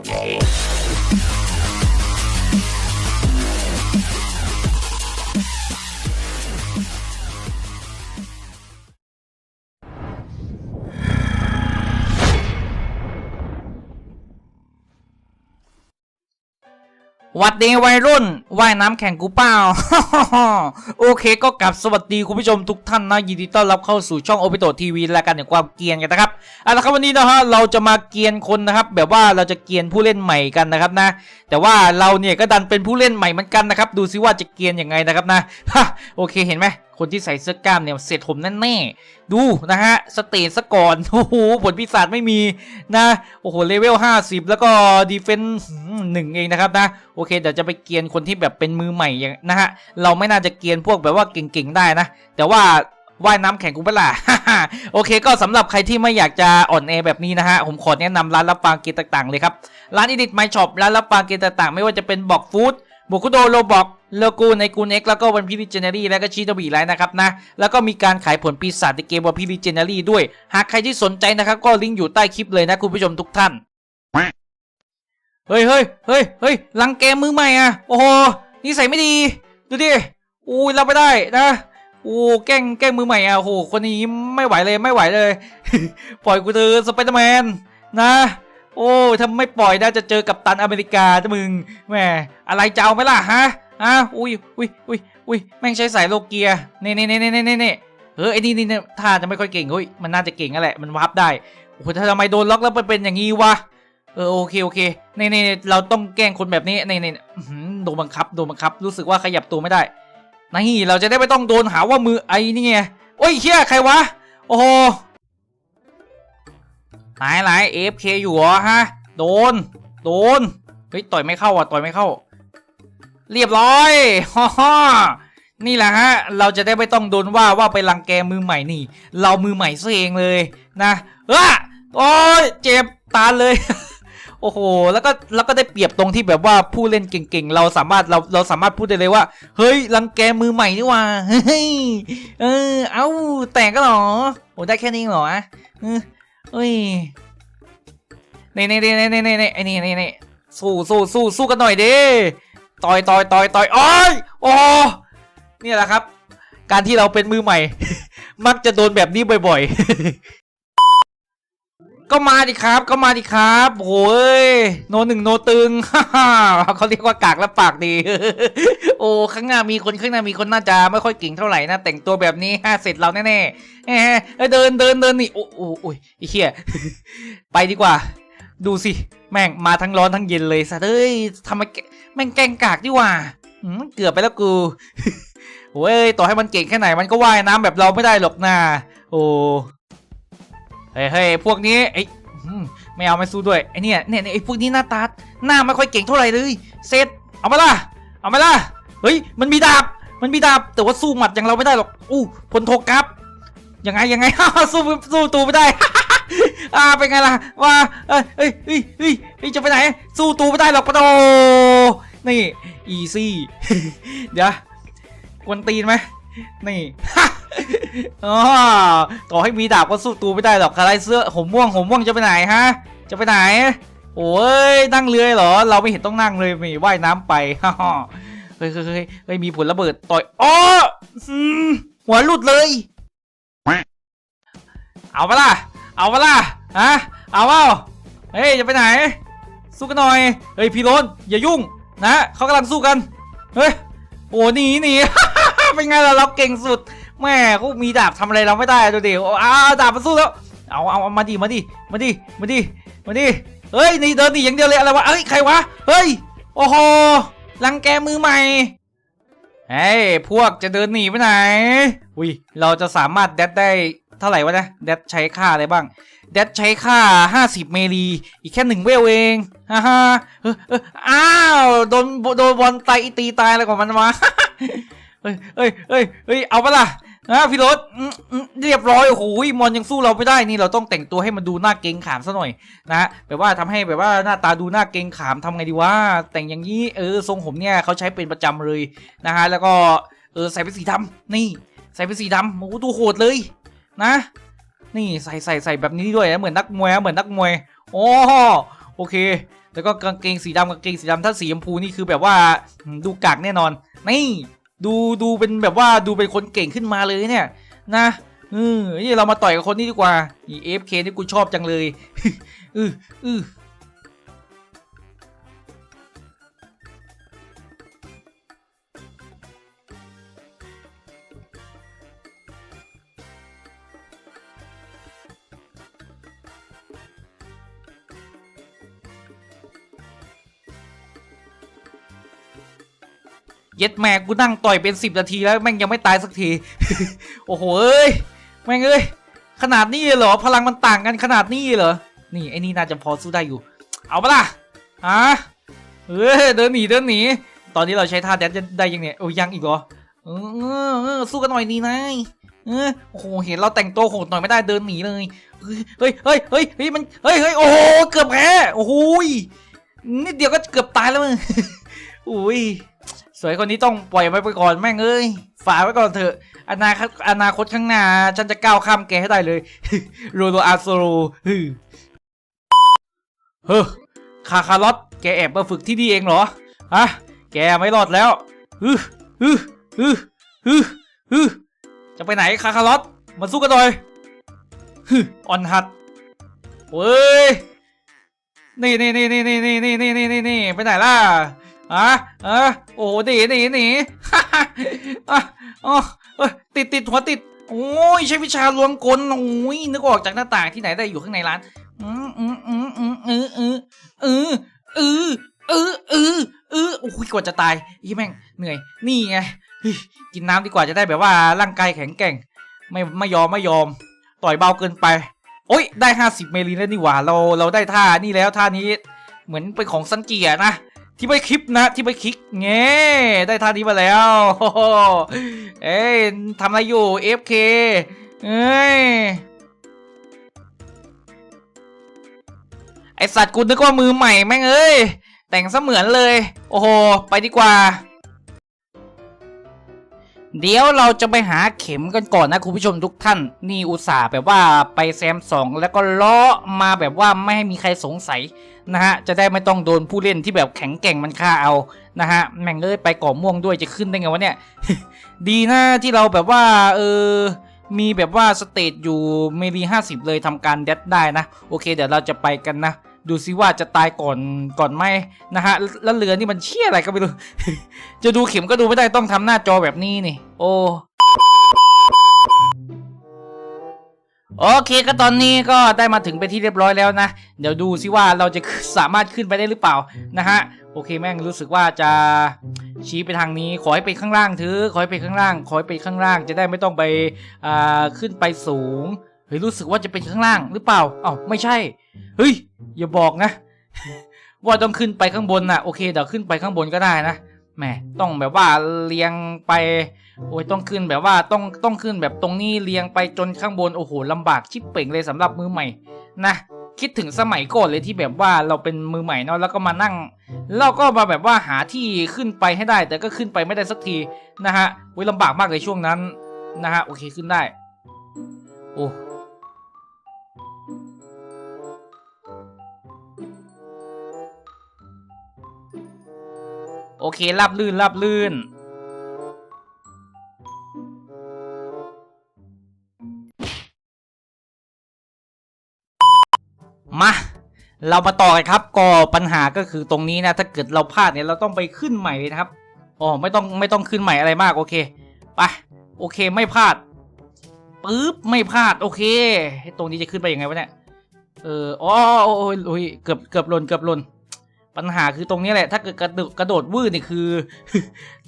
Fala. วัดดีวัยรุ่น ว่ายน้ำแข่งกูเปล่า โอเคก็กลับสวัสดีคุณผู้ชมทุกท่านนะ ยินดีต้อนรับเข้าสู่ช่องโอเปโตทีวีและกันอย่างความเกียนกันนะครับเอาละครับวันนี้นะฮะเราจะมาเกียนคนนะครับ แบบว่าเราจะเกียนผู้เล่นใหม่กันนะครับนะ แต่ว่าเราเนี่ยก็ดันเป็นผู้เล่นใหม่เหมือนกันนะครับ ดูซิว่าจะเกียนยังไงนะครับนะโอเคเห็นไหมคนที่ใส่เสื้อกล้ามเนี่ยเสร็จผมแน่ๆดูนะฮะสเตจซะก่อนโอ้โหผลพิศาจไม่มีนะโอ้โหเลเวล50 แล้วก็ดีเฟนส์หนึ่งเองนะครับนะโอเคเดี๋ยวจะไปเกียนคนที่แบบเป็นมือใหม่อย่างนะฮะเราไม่น่าจะเกียนพวกแบบว่าเก่งๆได้นะ แต่ว่าว่ายน้ำแข่งกูเปล่าโอเคก็สำหรับใครที่ไม่อยากจะอ่อนแอแบบนี้นะฮะ ผมขอแนะนำร้านรับปางเกมต่างๆเลยครับ ร้านอิดิทไมช็อปร้านรับปางเกมต่างๆ ไม่ว่าจะเป็นบอกฟู้ดบุคุโดโลบอก เลกูในกูเน็กแล้วก็วันพิลิเจเนอรี่แล้วก็ชีตบีไลน์นะครับนะ แล้วก็มีการขายผลปีศาจในเกมวันพิลิเจเนอรี่ด้วย หากใครที่สนใจนะครับ ก็ลิงก์อยู่ใต้คลิปเลยนะคุณผู้ชมทุกท่าน เฮ้ยเฮ้ยเฮ้ยเฮ้ยลังแกมือใหม่อะ โอ้โหนิสัยไม่ดี ดูดิอู้ยรับไม่ได้นะโอ้แกล้งแกล้งมือใหม่อะโอ้โหคนนี้ไม่ไหวเลยไม่ไหวเลย ปล่อยกูเถอะสไปเดอร์แมนนะโอ้ถ้าไม่ปล่อยน่าจะเจอกับตันอเมริกาจ้ะมึงแหมอะไรจะเอาไหมล่ะฮะ อะอุ้ยอุ้ยอุ้ยอุ้ยแม่งใช้สายโลเกียเน่เน่เน่เน่เน่เน่เออไอ้นี่นี่เนี่ยท่าจะไม่ค่อยเก่งเฮ้ยมันน่าจะเก่งนั่นแหละมันวับได้โอ้โหถ้าทำไมโดนล็อกแล้วมันเป็นอย่างงี้วะเออโอเคโอเคเน่เน่เนเราต้องแกล้งคนแบบนี้เน่เน่โดนบังคับโดนบังคับ รู้สึกว่าขยับตัวไม่ได้นี่เราจะได้ไม่ต้องโดนหาว่ามือไอ้นี่ไงโอ้ยเฮียใครวะโอ้โหหลายหลาย AFK อยู่เหรอฮะโดน โดนเฮ้ยต่อยไม่เข้าอะต่อยไม่เข้า เรียบร้อยฮ่าฮ่านี่แหละฮะ เราจะได้ไม่ต้องโดนว่าว่าไปรังแกมือใหม่นี่ เรามือใหม่ซะเองเลยนะเออโอ้ยเจ็บตาเลย โอ้โห แล้วก็แล้วก็ได้เปรียบตรงที่แบบว่าผู้เล่นเก่งๆ เราสามารถเราเราสามารถพูดได้เลยว่า เฮ้ยรังแกมือใหม่นี่ว่าเฮ้ยเออเอ้าแตกก็หรอโอ้ได้แค่นี้หรอเออเฮ้ยนี่นี่นี่นี่นี่นี่ไอ้นี่นี่นี่สู้สู้สู้สู้กันหน่อยเดิ ต่อยต่อยต่อยต่อยโอ้ยโอ้นี่แหละครับ การที่เราเป็นมือใหม่ มักจะโดนแบบนี้บ่อยๆ ก็มาดิครับ ก็มาดิครับโอ้ยโนหนึ่งโนตึงเขาเรียกว่ากากและปากดี โอ้ข้างหน้ามีคนข้างหน้ามีคนน่าจะไม่ค่อยเก่งเท่าไหร่นะแต่งตัวแบบนี้ฮะเสร็จเราแน่ๆเอ้ยเอ้ยเดินเดินเดินนี่โอ้โอ้โอ้ยไอ้เหี้ยไปดีกว่า ดูสิ แม่งมาทั้งร้อนทั้งเย็นเลยสัตว์เอ้ยทำไม แม่งแกงกากดีกว่าอืมเกือบไปแล้วกูโอ้ยต่อให้มันเก่งแค่ไหนมันก็ว่ายน้ำแบบเราไม่ได้หรอกนะโอ้เฮ้ยเฮ้ยพวกนี้ไอ้ไม่เอาไม่สู้ด้วยไอ้เนี่ยเนี่ยไอ้พวกนี้หน้าตาหน้าไม่ค่อยเก่งเท่าไหร่เลยเซตเอามาล่ะเอามาล่ะเฮ้ยมันมีดาบมันมีดาบแต่ว่าสู้หมัดอย่างเราไม่ได้หรอกอู้พลโทกัปยังไงยังไงสู้สู้ตูไม่ได้อ่าเป็นไงล่ะว่าเอ้ยเอ้ยเอ้ยเอ้ยเอ้ยจะไปไหน สู้ตูไม่ได้หรอกปะโต นี่อีซี่เดี๋ยวกวนตีนไหมนี่อ๋อต่อให้มีดาบก็สู้ตูไม่ได้หรอกอะไรเสื้อผมม่วงผมม่วงจะไปไหนฮะ จะไปไหน โอ้ยนั่งเรือเหรอ เราไม่เห็นต้องนั่งเลยมีว่ายน้ำไปเฮ้ยเฮ้ยเฮ้ยมีผลระเบิดต่อยอ๋อหัวหลุดเลย เอาไปล่ะ เอาไปล่ะฮะเอาเปล่าเฮ้ยจะไปไหน สู้กันหน่อย เฮ้ยพี่โรนอย่ายุ่ง นะเขากำลังสู้กัน เฮ้ย โอ้หนีหนี เป็นไงล่ะเราเก่งสุด แม่เขามีดาบทำอะไรเราไม่ได้ดูดิเอาเอาดาบมาสู้แล้ว เอาเอาเอามาดิมาดิมาดิมาดิมาดิเฮ้ยนี่เดินหนีอย่างเดียวเลยอะไรวะเฮ้ยใครวะ เฮ้ย โอ้โหรังแกมือใหม่เฮ้ยพวกจะเดินหนีไปไหนอุ้ยเราจะสามารถแดดได้ เท่าไหร่วะนะแดดใช้ค่าอะไรบ้างแดดใช้ค่า 50 เมลีอีกแค่หนึ่งเวลเองฮ่าฮ่าอ้าวโดนโดนบอลไตตีตายอะไรของมันวะเฮ้ยเฮ้ยเฮ้ยเฮ้ยเอาปะล่ะนะพี่รถเรียบร้อยโอ้โหมอนยังสู้เราไม่ได้นี่เราต้องแต่งตัวให้มันดูหน่าเกงขามซะหน่อยนะแบบว่าทำให้แบบว่าหน้าตาดูหน่าเกงขามทำไงดีวะแต่งอย่างนี้เออทรงผมเนี่ยเขาใช้เป็นประจำเลยนะฮะแล้วก็เออใส่เป็นสีดำนี่ ใส่เป็นสีดำโอ้โหดูโหดเลย นะ นี่ใส่ใส่ใส่แบบนี้ด้วยนะเหมือนนักมวยเหมือนนักมวยโอ้โอเค แล้วก็กางเกงสีดำกางเกงสีดำถ้าสีชมพูนี่คือแบบว่าดูกากแน่นอน นี่ดูดูเป็นแบบว่าดูเป็นคนเก่งขึ้นมาเลยเนี่ยนะเออนี่เรามาต่อยกับคนนี้ดีกว่าอีเอฟเคนี่กูชอบจังเลยอืออือ เย็ดแม่กูนั่งต่อยเป็นสิบนาทีแล้วแม่งยังไม่ตายสักที โอ้โหเอ้ยแม่งเอ้ยขนาดนี้เหรอพลังมันต่างกันขนาดนี้เหรอนี่ไอ้นี่น่าจะพอสู้ได้อยู่ เอาปะล่ะฮะเออเดินหนีเดินหนีตอนนี้เราใช้ท่าแดนได้ยังเนี่ยโอ้ยังอีกเหรอเออเออสู้กันหน่อยดีนายเออโอ้โหเห็นเราแต่งตัวโหดหน่อยไม่ได้เดินหนีเลยเฮ้ยเฮ้ยเฮ้ยเฮ้ยมันเฮ้ยเฮ้ยโอ้โหเกือบแพ้โอ้โหยนิดเดียวก็เกือบตายแล้วมึงอุ้ย สวยคนนี้ต้องปล่อยไว้ไปก่อนแม่งเอ้ยฝากไว้ก่อนเถอะอนาคตอนาคตข้างหน้า ฉันจะก้าวข้ามแกให้ได้เลยโรโรอาโซโรฮึเฮ้อคาคาลอตแกแอบมาฝึกที่นี่เองเหรอฮะแกไม่รอดแล้วฮึฮึฮึฮึฮึจะไปไหนคาคาลอตมาสู้กันหน่อยฮึออนฮัดเว้ยนี่นี่นี่นี่นี่นี่นี่นี่นี่นี่ไปไหนล่ะ อะเออโอ้หนีหนีหนีอะอ๋อเอ้ยติดติดหัวติดโอ้ยใช้วิชาลวงกลโอ้ยนึกออกจากหน้าต่างที่ไหนได้อยู่ข้างในร้านอืมอืมอืมอืมออเออเออเออเออเออเออโอ้ยกว่าจะตายยี่แม่งเหนื่อย นี่ไงกินน้ำดีกว่าจะได้แบบว่าร่างกายแข็งแกร่ง ไม่ไม่ยอมไม่ยอม ต่อยเบาเกินไป โอ้ยได้ห้าสิบเมลินแล้วนี่หว่าเราเราได้ท่านี่แล้วท่านี้ เหมือนเป็นของซันเกียนะ ที่ไปคลิปนะที่ไปคลิกเง่ได้ท่านี้มาแล้วเอ้ยทำอะไรอยู่ FK เอ้ยไอสัตว์กูนึกว่ามือใหม่แม่งเอ้ยแต่งเสมือนเลย โอ้โห ไปดีกว่า เดี๋ยวเราจะไปหาเข็มกันก่อนนะคุณผู้ชมทุกท่าน นี่อุตส่าห์แบบว่าไปแซมสองแล้วก็ล้อมาแบบว่าไม่ให้มีใครสงสัยนะฮะจะได้ไม่ต้องโดนผู้เล่นที่แบบแข็งแกร่งมันฆ่าเอานะฮะแม่งเอ้ยไปกาะม่วงด้วยจะขึ้นได้ไงวะเนี่ยดีนะที่เราแบบว่าเออมีแบบว่าสเตจอยู่เมรีห้าสิบเลยทำการเดดได้นะ โอเค เดี๋ยวเราจะไปกันนะ ดูซิว่าจะตายก่อนก่อนไหมนะฮะแล้วเรือนี่มันเชี่ยอะไรก็ไม่รู้ จะดูเข็มก็ดูไม่ได้ต้องทำหน้าจอแบบนี้นี่ โอ้โอเคก็ตอนนี้ก็ได้มาถึงไปนที่เรียบร้อยแล้วนะ เดี๋ยวดูซิว่าเราจะสามารถขึ้นไปได้หรือเปล่านะฮะโอเคแม่งรู้สึกว่าจะชี้ไปทางนี้ขอให้ไปข้างล่างเถอะขอให้ไปข้างล่าง ขอให้ไปข้างล่างจะได้ไม่ต้องไปอ่าขึ้นไปสูง ฮ้ยรู้สึกว่าจะเป็นข้างล่างหรือเปล่าอ้าไม่ใช่ เฮ้ยอย่าบอกนะ ว่าต้องขึ้นไปข้างบนน่ะโอเคเดี๋ยวขึ้นไปข้างบนก็ได้นะแหมต้องแบบว่าเรียงไปโอ้ยต้องขึ้นแบบว่าต้องต้องขึ้นแบบตรงนี้เรียงไปจนข้างบนโอ้โหลำบากชิบเป่งเลยสำหรับมือใหม่นะคิดถึงสมัยก่อนเลยที่แบบว่าเราเป็นมือใหม่เนาะแล้วก็มานั่งเราก็มาแบบว่าหาที่ขึ้นไปให้ได้ แต่ก็ขึ้นไปไม่ได้สักทีนะฮะโอ้ยลำบากมากเลยช่วงนั้นนะฮะโอเคขึ้นได้ โอ้ โอเคราบลื่นราบลื่น มา เรามาต่อกันครับก็ปัญหาก็คือตรงนี้นะ ถ้าเกิดเราพลาดเนี่ยเราต้องไปขึ้นใหม่เลยนะครับอ๋อไม่ต้องไม่ต้องขึ้นใหม่อะไรมากโอเคไปโอเคไม่พลาดปึ๊บไม่พลาดโอเค ตรงนี้จะขึ้นไปยังไงวะเนี่ยเอออ๋อโอ้ยโอ้ยเกือบเกือบหล่นเกือบหล่น ปัญหาคือตรงนี้แหละ ถ้าเกิดกระโดดกระโดดวืดนี่คือ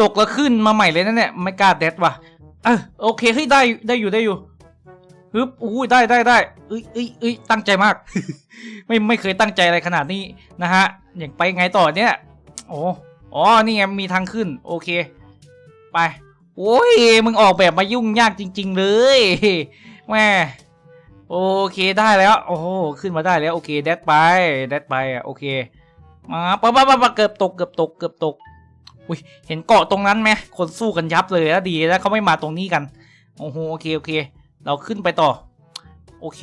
ตกแล้วขึ้นมาใหม่เลยนะเนี่ยไม่กล้าเด็ดว่ะเออโอเคเฮ้ยได้ได้อยู่ได้อยู่ฮึบอู้ได้ได้ได้เอ้ยเอ้ยเอ้ยตั้งใจมาก ไม่ไม่เคยตั้งใจอะไรขนาดนี้นะฮะ อย่างไปไงต่อเนี่ยโอ้อ๋อนี่ไงมีทางขึ้น โอเค ไป โอ้ยมึงออกแบบมายุ่งยากจริง ๆ เลยแม่โอเคได้แล้ว โอ้ขึ้นมาได้แล้ว โอเค แดดไป แดดไปอะโอเค มาปะปะปะปะเกือบตกเกือบตกเกือบตกอุ้ยเห็นเกาะตรงนั้นไหมคนสู้กันยับเลยแล้วดีแล้วเขาไม่มาตรงนี้กันโอ้โหโอเคโอเค เราขึ้นไปต่อ โอเค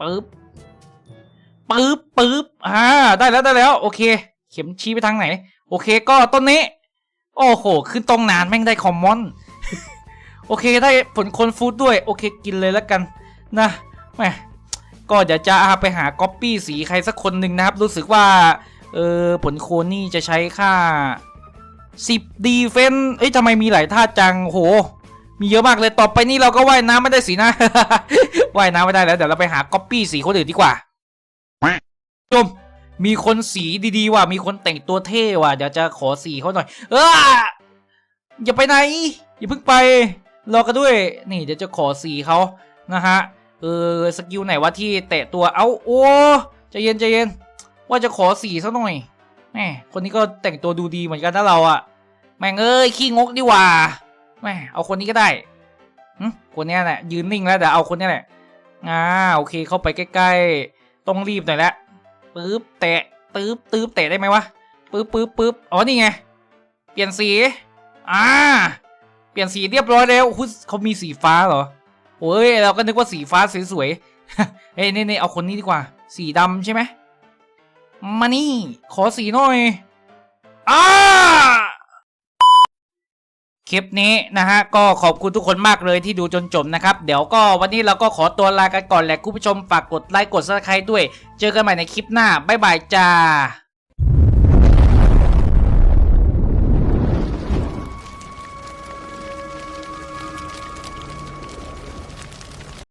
ปึ๊บปึ๊บปึ๊บอ่าได้แล้วได้แล้วโอเค เข็มชี้ไปทางไหน โอเคก็ต้นนี้ โอ้โห ขึ้นตรงนานแม่งได้คอมมอนโอเคได้ผลคนฟู้ดด้วย โอเคกินเลยแล้วกัน นะแหม ก็เดี๋ยวจะาไปหาก๊อปปี้สีใครสักคนหนึ่งนะครับ รู้สึกว่าเออผลโคนนี่จะใช้ค่า 10ดีเฟนเอ้ยทำไมมีหลายท่าจังโห มีเยอะมากเลยต่อไปนี่เราก็ว่ายน้ำไม่ได้สีนะ ว่ายน้ำไม่ได้แล้วเดี๋ยวเราไปหาก๊อปปี้สีคนอื่นดีกว่าชมมีคนสีดีๆว่ะมีคนแต่งตัวเท่ว่ะเดี๋ยวจะขอสีเขาหน่อย เอออย่าไปไหน อย่าเพิ่งไปรอกันด้วย นี่เดี๋ยวจะขอสีเขานะฮะ เออสกิลไหนวะที่แตะตัวเอาโอ้ใจเย็นใจเย็น ว่าจะขอสีซะหน่อยแหมคนนี้ก็แต่งตัวดูดีเหมือนกันนะเราอะแม่งเอ้ยขี้งกดีว่าแหมเอาคนนี้ก็ได้หึคนนี้แหละยืนนิ่งแล้วเดี๋ยวเอาคนนี้แหละอ่าโอเคเข้าไปใกล้ๆต้องรีบหน่อยละปึ๊บแตะปึ๊บปึ๊บแตะได้ไหมวะปึ๊บปึ๊บปึ๊บอ๋อนี่ไงเปลี่ยนสีอ่าเปลี่ยนสีเรียบร้อยแล้วอุ๊ยเขามีสีฟ้าเหรอ โอ้ยเราก็นึกว่าสีฟ้าสวยๆเฮ้ยนี่เอาคนนี้ดีกว่า สีดำใช่ไหมมานี่ ขอสีหน่อยอ่าคลิปนี้นะฮะก็ขอบคุณทุกคนมากเลยที่ดูจนจบนะครับ เดี๋ยวก็วันนี้เราก็ขอตัวลากันก่อนแหละคุณผู้ชมฝากกดไลค์กดซับสไครต์ด้วย เจอกันใหม่ในคลิปหน้าบ๊ายบายจ้า